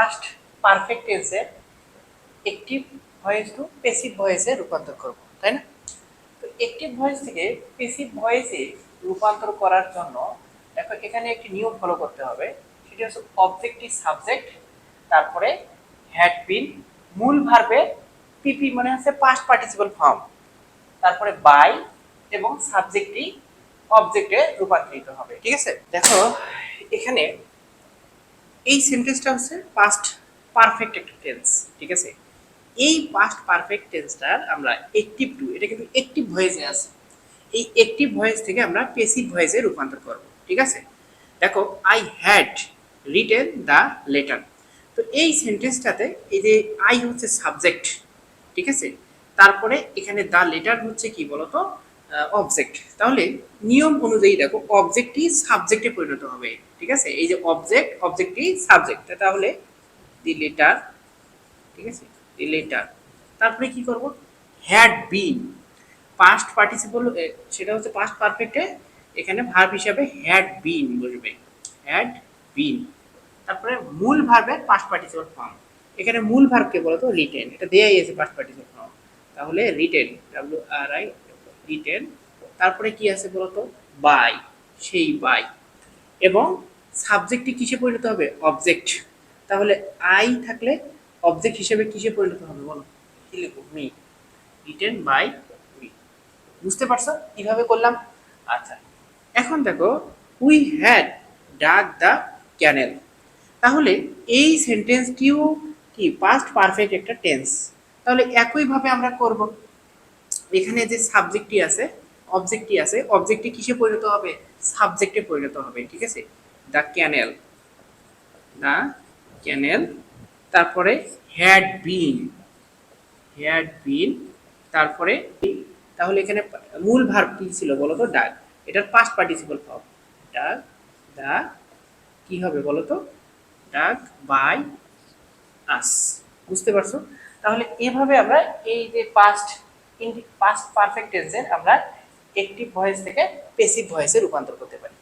Past perfect টেন্সের active voice to passive ভয়েসে রূপান্তর করব, তাই না? তো একটিভ ভয়েস থেকে পেসিভ ভয়েসে রূপান্তর করার জন্য দেখো এখানে একটি নিয়ম ফলো করতে হবে, সেটি হচ্ছে অবজেক্টিভ সাবজেক্ট তারপরে হ্যাড বিন মূল ভার্বে পিপি মানে হচ্ছে পাস্ট পার্টিসিপাল ফর্ম তারপরে বাই এবং সাবজেক্টটি অবজেক্টে রূপান্তরিত হবে, ঠিক আছে? দেখো, এখানে এই সেন্টেন্সটা হচ্ছে পাস্ট পারফেক্ট একটা টেন্স ঠিক আছে? এই পাস্ট পারফেক্ট টেন্সটার আমরা অ্যাক্টিভ টু এটা কিন্তু অ্যাক্টিভ ভয়েসে আছে। এই অ্যাক্টিভ ভয়েস থেকে আমরা পেসিভ ভয়েসে রূপান্তর করব, ঠিক আছে? দেখো I had written the letter তো এই সেন্টেন্সটাতে এই যে আই হচ্ছে সাবজেক্ট ঠিক আছে? তারপরে এখানে দ্য লেটার হচ্ছে কি বলতো? অবজেক্ট তাহলে নিয়ম অনুযায়ী দেখো অবজেক্টই সাবজেক্টে পরিণত হবে। ঠিক আছে? এই যে অবজেক্ট অবজেক্টই সাবজেক্ট তাহলে দি লেটার ঠিক আছে? দি লেটার তারপরে কি করব? হ্যাড বিন পাস্ট পার্টিসিপল সেটা হচ্ছে পাস্ট পারফেক্টে এখানে ভার্ব হিসাবে হ্যাড বিন বসবে। হ্যাড বিন তারপরে মূল ভার্বের পাস্ট পার্টিসিপল ফর্ম এখানে মূল ভার্বকে বলতো রিটেন এটা দেয়াই আছে পাস্ট পার্টিসিপল ফর্ম তাহলে written W R I written তারপরে কি আছে বলতো? বাই সেই বাই এবং সাবজেক্টটি কিসে পরিণত হবে? অবজেক্ট তাহলে আই থাকলে অবজেক্ট হিসেবে কিসে পরিণত হবে বলো? কি লিখব? মি রিটেন বাই মি বুঝতে পারছ? কীভাবে করলাম? আচ্ছা। এখন দেখো we had dug the canal তাহলে এই সেন্টেন্সটিও কি? পাস্ট পারফেক্ট একটা টেন্স তাহলে একইভাবে আমরা করব। এখানে যে সাবজেক্টটি আছে অবজেক্টটি আছে অবজেক্টটি কিসে পরিণত হবে? সাবজেক্টে পরিণত হবে, ঠিক আছে? দ্য ক্যানেল দ্য ক্যানেল তারপরে হ্যাড বিন হ্যাড বিন তারপরে, তাহলে এখানে মূল ভার্ব কি ছিল বলো তো? ডাক এটার পাস্ট পার্টিসিপাল ফর্ম ডাক দা কি হবে বলো তো? ডাক বাই আস বুঝতে পারছ? তাহলে এভাবে আমরা এই যে পাস্ট পাস্ট পারফেক্ট টেন্সের আমরা অ্যাক্টিভ ভয়েস থেকে পেসিভ ভয়েসে রূপান্তর করতে পারি।